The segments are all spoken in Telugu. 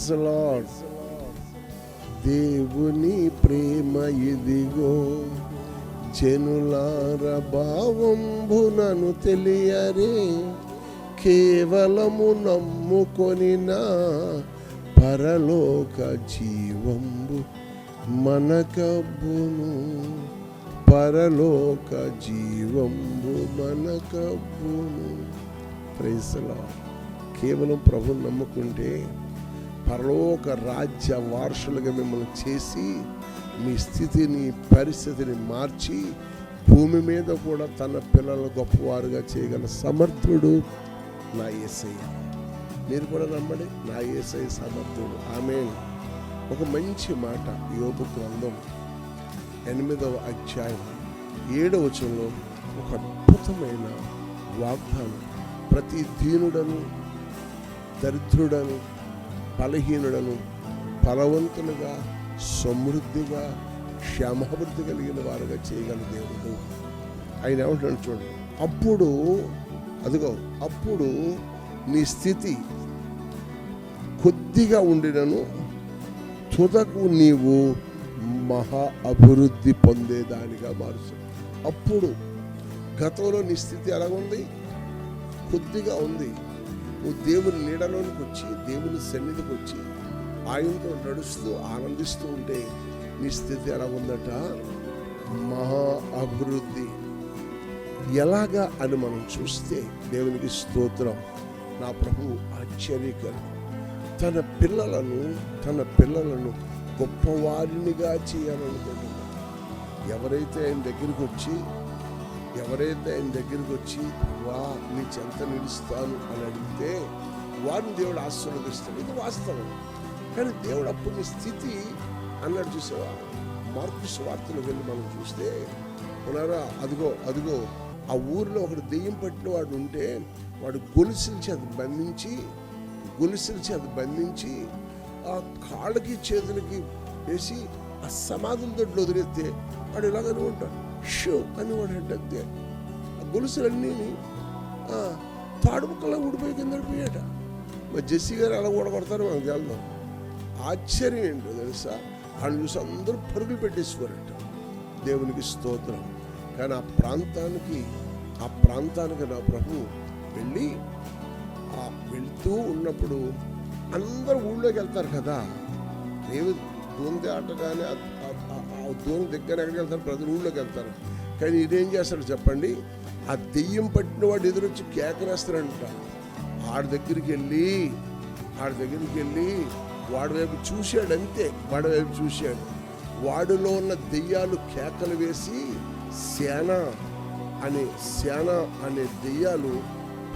ప్రైజ్ లార్డ్ దేవుని ప్రేమ ఇదిగో జనులార భావంబునను తెలియరే కేవలము నమ్ముకొనిన పరలోక జీవంబు మనకబ్బును పరలోక జీవంబు మనకబ్బును. ప్రైజ్లా కేవలం ప్రభు నమ్ముకుంటే పరలోక రాజ్య వారసులుగా మిమ్మల్ని చేసి మీ స్థితిని పరిస్థితిని మార్చి భూమి మీద కూడా తన పిల్లలు గొప్పవారుగా చేయగల సమర్థుడు నా ఏసయ్య. మీరు కూడా నమ్మండి నా ఏసై సమర్థుడు. ఆమె ఒక మంచి మాట యోగు గ్రంథం ఎనిమిదవ అధ్యాయం ఏడవ వచనంలో ఒక అద్భుతమైన వాగ్దానం. ప్రతి దీనుడను దరిద్రుడను బలహీనుడను బలవంతులుగా సమృద్ధిగా క్షమాభివృద్ధి కలిగిన వారుగా చేయగల దేవుడు. ఆయన ఏమంటున్నాడు చూడండి అప్పుడు అదిగో అప్పుడు నీ స్థితి కొద్దిగా ఉండినను తుదకు నీవు మహా అభివృద్ధి పొందేదానిగా మారుచు. అప్పుడు గతంలో నీ స్థితి ఎలాగుంది? కొద్దిగా ఉంది. నువ్వు దేవుని నీడలోనికి వచ్చి దేవుని సన్నిధికి వచ్చి ఆయనతో నడుస్తూ ఆనందిస్తూ ఉంటే నీ స్థితి ఎలా ఉందట? మహా అభివృద్ధి. ఎలాగా అని మనం చూస్తే దేవునికి స్తోత్రం. నా ప్రభు ఆశ్చర్యకరం తన పిల్లలను తన పిల్లలను గొప్పవారినిగా చేయాలనుకుంటున్నాడు ఎవరైతే ఆయన దగ్గరికి వచ్చి ఎవరైతే ఆయన దగ్గరికి వచ్చి వా నీ చెంత నిలుస్తాను అని అడిగితే వారిని దేవుడు ఆశీర్వదిస్తాడు. ఇది వాస్తవం. కానీ దేవుడు అప్పుడు స్థితి అన్నాడు చూసావా? మార్పు స్వార్థలు వెళ్ళి మనం చూస్తే ఉన్నారా అదిగో అదిగో ఆ ఊరిలో ఒకడు దెయ్యం పట్టిన వాడు ఉంటే వాడు గొలుసుల చేత బంధించి గొలుసుల చేత బంధించి ఆ కాళ్ళకి చేతులకి వేసి ఆ సమాధుల దొడ్లు వదిలేస్తే వాడు ఇలాగనే ఉంటాడు. షో అని వాడు ఆ గొలుసులన్నీ తాడు ముక్కలా ఊడిపోయి కింద పడిపోయాట. మరి జెస్సీ గారు అలా ఊడగొడతారు మనకు వెళ్దాం ఆశ్చర్యం ఏంటో తెలుసా? వాళ్ళు చూసి అందరూ పరుగులు పెట్టేసుకోరట. దేవునికి స్తోత్రం. కానీ ఆ ప్రాంతానికి ఆ ప్రాంతానికి నా ప్రభు వెళ్ళి ఆ వెళ్తూ ఉన్నప్పుడు అందరూ ఊళ్ళోకి వెళ్తారు కదా. రేవు దూని ఆటగానే ఆ దూరం దగ్గర ఎక్కడికి వెళ్తారు? ప్రజలు ఊళ్ళోకి వెళ్తారు. కానీ ఇదేం చేస్తాడు చెప్పండి? ఆ దెయ్యం పట్టిన వాడు ఎదురొచ్చి కేకరేస్తాడంట. ఆడి దగ్గరికి వెళ్ళి ఆడి దగ్గరికి వెళ్ళి వాడి వైపు చూశాడు అంతే వాడి వైపు చూశాడు. వాడిలో ఉన్న దెయ్యాలు కేకలు వేసి సేన అనే సేన అనే దెయ్యాలు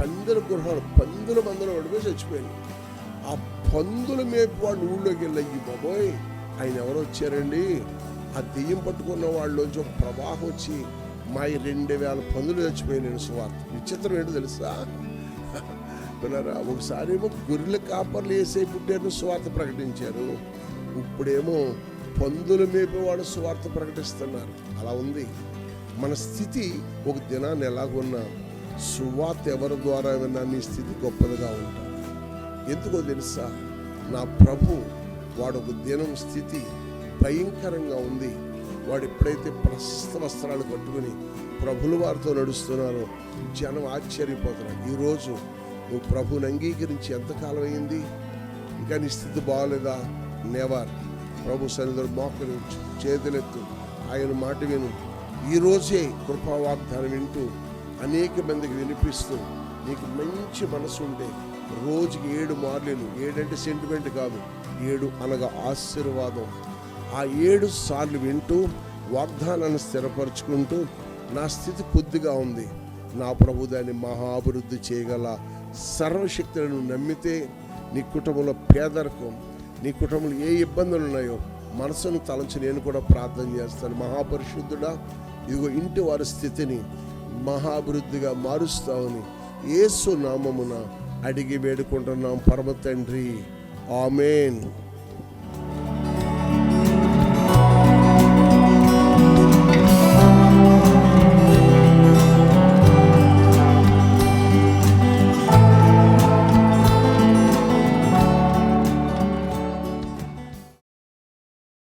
పందుల గృహాలు పందుల మందులు వాడిపోయి చచ్చిపోయింది ఆ పందుల మేపు వాళ్ళు ఊళ్ళోకి వెళ్ళి బాబోయ్. ఆయన ఎవరు వచ్చారండి? ఆ దెయ్యం పట్టుకున్న వాళ్ళలోంచి ఒక ప్రవాహం వచ్చి మా ఈ రెండు వేల పందులు చచ్చిపోయినాయి సువార్త. విచిత్రం ఏంటో తెలుసా? విన్నారా ఒకసారి ఏమో గొర్రెల కాపర్లు వేసే పుట్టారు స్వార్థ ప్రకటించారు. ఇప్పుడేమో పందుల మేపేవాడు స్వార్థ ప్రకటిస్తున్నారు. అలా ఉంది. మన స్థితి ఒక దినాన్ని ఎలాగున్నా సువార్త ఎవరి ద్వారా విన్నా నీ స్థితి గొప్పదిగా ఉంటుంది ఎందుకో తెలుసా? నా ప్రభు వాడు ఒక దినం స్థితి భయంకరంగా ఉంది. వాడు ఎప్పుడైతే ప్రశస్త వస్త్రాలు కట్టుకుని ప్రభుల వారితో నడుస్తున్నారో జనం ఆశ్చర్యపోతున్నారు. ఈరోజు నువ్వు ప్రభుని అంగీకరించి ఎంతకాలం అయింది? ఇంకా నీ స్థితి బాగలేదా? నెవర్ ప్రభు సన్నిధిలో మోకరించు చేతులెత్తు. ఆయన మాట విను. ఈ రోజే వింటూ అనేక మందికి వినిపిస్తూ నీకు మంచి మనసు ఉంటే రోజుకి ఏడు మార్లీలు ఏడంటే సెంటిమెంట్ కాదు. ఏడు అనగా ఆశీర్వాదం. ఆ ఏడు సార్లు వింటూ వాగ్దానాన్ని స్థిరపరచుకుంటూ నా స్థితి కొద్దిగా ఉంది. నా ప్రభు దాన్ని మహాభివృద్ధి చేయగల సర్వశక్తులను నమ్మితే నీ కుటుంబంలో పేదరికం నీ కుటుంబంలో ఏ ఇబ్బందులు ఉన్నాయో మనసును తలంచి నేను కూడా ప్రార్థన చేస్తాను. మహాపరిశుద్ధుడా ఇదిగో ఇంటి వారి స్థితిని మహాభివృద్ధిగా మారుస్తావని ఏసు నామమున అడిగి వేడుకుంటున్నాం పరమ తండ్రి ఆమెన్.